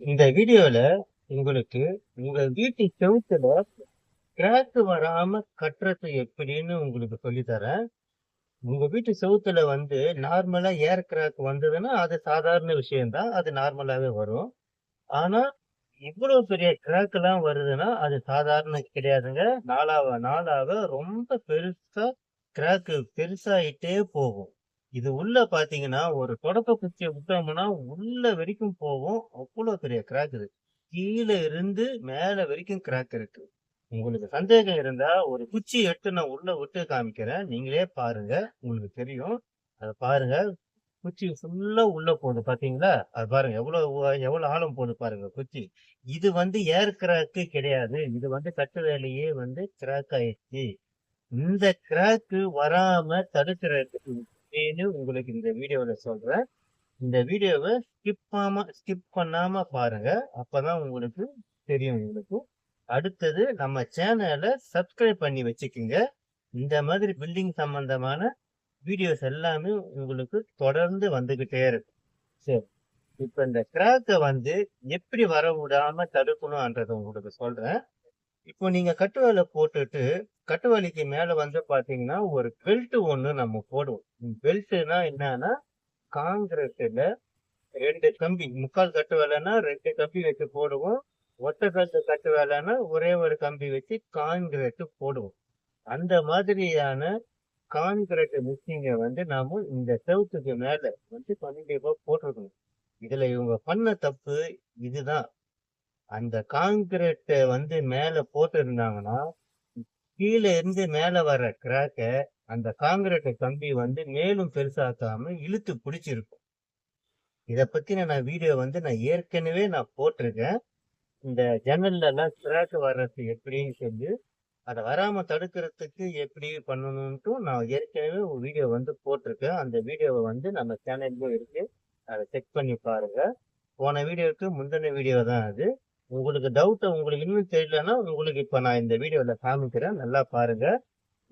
இந்த வீடியோல உங்களுக்கு உங்க வீட்டு செவுத்துல கிராக் வராம கட்டுறது எப்படின்னு உங்களுக்கு சொல்லித் தரேன் உங்க வீட்டு செவுத்துல வந்து நார்மலா ஏர் கிராக் வந்ததுன்னா அது சாதாரண விஷயம்தான். அது நார்மலாவே வரும். ஆனா இவ்வளவு பெரிய கிராக் எல்லாம் வருதுன்னா அது சாதாரண கிடையாதுங்க. நாளாவ நாளாவ ரொம்ப பெருசா கிராக்கு பெருசாயிட்டே போகும். இது உள்ள பாத்தீங்கன்னா ஒரு தொடக்க குச்சியை விட்டோம்னா உள்ள வரைக்கும் போகும். அவ்வளவு பெரிய கிராக் இது. கீழே இருந்து மேல வரைக்கும் கிராக் இருக்கு. உங்களுக்கு சந்தேகம் இருந்தா ஒரு குச்சி எடுத்து நான் உள்ள விட்டு காமிக்கிறேன். நீங்களே பாருங்க. உங்களுக்கு தெரியும். அதை பாருங்க. குச்சி ஃபுல்லா உள்ள போகுது பாத்தீங்களா? அது பாருங்க. எவ்வளவு எவ்வளவு ஆழம் போகுது பாருங்க குச்சி. இது வந்து ஏர் கிராக்கு கிடையாது. இது வந்து கட்டு வேலையே வந்து கிராக் ஆயிடுச்சு. இந்த கிராக்கு வராம தடுக்கிறதுக்கு அப்படின்னு உங்களுக்கு இந்த வீடியோவில் சொல்கிறேன் இந்த வீடியோவை ஸ்கிப் பண்ணாமல் ஸ்கிப் பண்ணாம பாருங்க. உங்களுக்கு தெரியும் உங்களுக்கு. அடுத்தது நம்ம சேனலை சப்ஸ்கிரைப் பண்ணி வச்சுக்கோங்க. இந்த மாதிரி பில்டிங் சம்பந்தமான வீடியோஸ் எல்லாமே உங்களுக்கு தொடர்ந்து வந்துகிட்டே இருக்கும் சரி. இப்போ இந்த கிராக்கை வந்து எப்படி வர விடாம தடுக்கணும்ன்றதை உங்களுக்கு சொல்றேன். இப்போ நீங்க கட்டுவேலை போட்டுட்டு கட்டுவலிக்கு மேல வந்து பாத்தீங்கன்னா ஒரு பெல்ட் ஒண்ணு நம்ம போடுவோம். பெல்ட்னா என்னன்னா காங்கிரீட்ல ரெண்டு கம்பி முக்கால் கட்டு வேலைன்னா ரெண்டு கம்பி வச்சு போடுவோம். ஒத்த கட்டு கட்டு வேலைன்னா ஒரே ஒரு கம்பி வச்சு கான்கிரீட் போடுவோம். அந்த மாதிரியான கான்கிரீட் மிக்சிங்க வந்து நாம இந்த செவுத்துக்கு மேல வந்து கண்டிப்பா போட்டிருக்கணும். இதுல இவங்க பண்ண தப்பு இதுதான். அந்த கான்கிரீட்டை வந்து மேல போட்டு இருந்தாங்கன்னா கீழே இருந்து மேல வர கிராக்க அந்த காங்கிரீட் கம்பி வந்து மேலும் பெருசாக்காம இழுத்து பிடிச்சிருக்கும். இத பத்தின நான் வீடியோ வந்து நான் ஏற்கனவே நான் போட்டிருக்கேன். இந்த ஜன்னல்ல எல்லாம் கிராக் வர்றது எப்படின்னு சொல்லி அதை வராம தடுக்கிறதுக்கு எப்படி பண்ணணும்ட்டு நான் ஏற்கனவே ஒரு வீடியோ வந்து போட்டிருக்கேன். அந்த வீடியோவை வந்து நம்ம சேனல்ல இருக்கு. அதை செக் பண்ணி பாருங்க. போன வீடியோவுக்கு முந்தின வீடியோ தான் அது. உங்களுக்கு டவுட் உங்களுக்கு இன்னும் தெரியலன்னா உங்களுக்கு இப்ப நான் இந்த வீடியோல காமிக்கிறேன். நல்லா பாருங்க.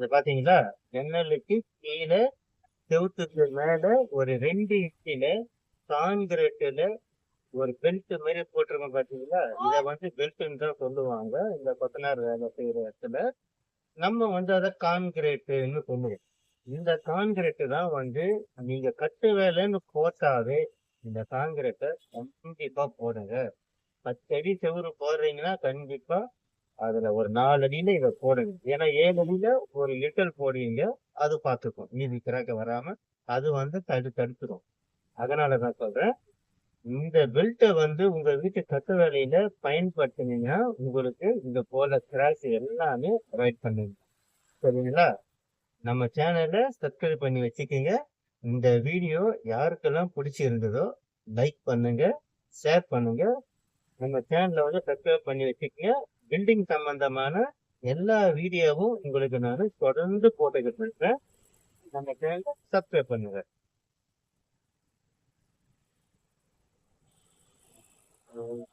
இது பாத்தீங்களா? ஜன்னலுக்கு கீழே செவுத்துக்கு மேல ஒரு ரெண்டு இன்ச்சில கான்கிரீட்டில் ஒரு பெல்ட் மாதிரி போட்டிருக்கோம் பாத்தீங்களா? இத வந்து பெல்ட்னு தான் சொல்லுவாங்க. இந்த கொத்தனார் வேலை செய்யற இடத்துல. நம்ம வந்து அதை கான்கிரீட்னு சொல்லுவோம். இந்த கான்கிரீட் தான் வந்து நீங்க கட்டு வேலைன்னு போட்டாவே இந்த கான்கிரீட்டை கண்டிப்பா போடுங்க. பத்தடி செவரு செவுரு போடுறீங்கன்னா கண்டிப்பா அதுல ஒரு நாலு அடியில இதை போடுங்க. ஏன்னா ஏழு அடியில ஒரு லிட்டர் போடுவீங்க அது பார்த்துக்கும். மீதி கிராக்க வராம அது வந்து தடு தடுத்துரும். அதனாலதான் சொல்றேன். இந்த பெல்ட்டை வந்து உங்க வீட்டு கட்டு வேலையில பயன்படுத்தினீங்கன்னா உங்களுக்கு இந்த போல கிராக்ஸ் எல்லாமே அவாய்ட் பண்ணுங்க. சரிங்களா? நம்ம சேனலை சப்ஸ்கிரைப் பண்ணி வச்சுக்கோங்க. இந்த வீடியோ யாருக்கெல்லாம் பிடிச்சிருந்ததோ லைக் பண்ணுங்க ஷேர் பண்ணுங்க. நம்ம சேனலில் வந்து சப்ஸ்கிரைப் பண்ணி வச்சுக்கங்க. பில்டிங் சம்பந்தமான எல்லா வீடியோவும் உங்களுக்கு நான் தொடர்ந்து போட்டுக்கிட்டு இருக்கேன். நம்ம சேனலை சப்ஸ்கிரைப் பண்ணுங்க. அஹ்